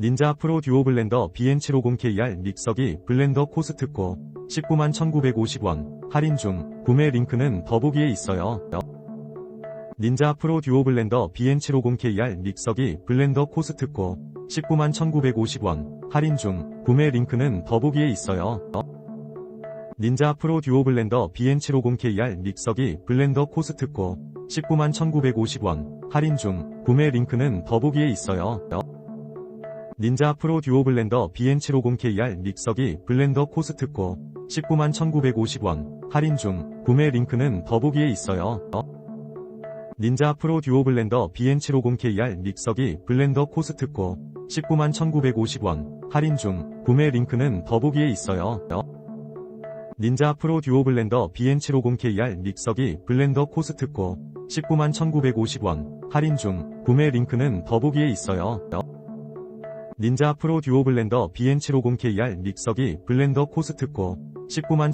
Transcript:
닌자 프로 듀오 블렌더 BN750KR 믹서기 블렌더 코스트코 19만 1950원 할인 중 구매 링크는 더보기에 있어요. 닌자 프로 듀오 블렌더 BN750KR 믹서기 블렌더 코스트코 19만 1950원 할인 중 구매 링크는 더보기에 있어요. 닌자 프로 듀오 블렌더 BN750KR 믹서기 블렌더 코스트코 19만 1950원 할인 중 구매 링크는 더보기에 있어요. 닌자 프로 듀오 블렌더 BN750KR 믹서기 블렌더 코스트코 19만 1950원 할인 중 구매 링크는 더보기에 있어요. 닌자 프로 듀오 블렌더 BN750KR 믹서기 블렌더 코스트코 19만 1950원 할인 중 구매 링크는 더보기에 있어요. 닌자 프로 듀오 블렌더 BN750KR 믹서기 블렌더 코스트코 19만 1950원 할인 중 구매 링크는 더보기에 있어요. 닌자 프로 듀오 블렌더 BN750KR 믹서기 블렌더 코스트코 19만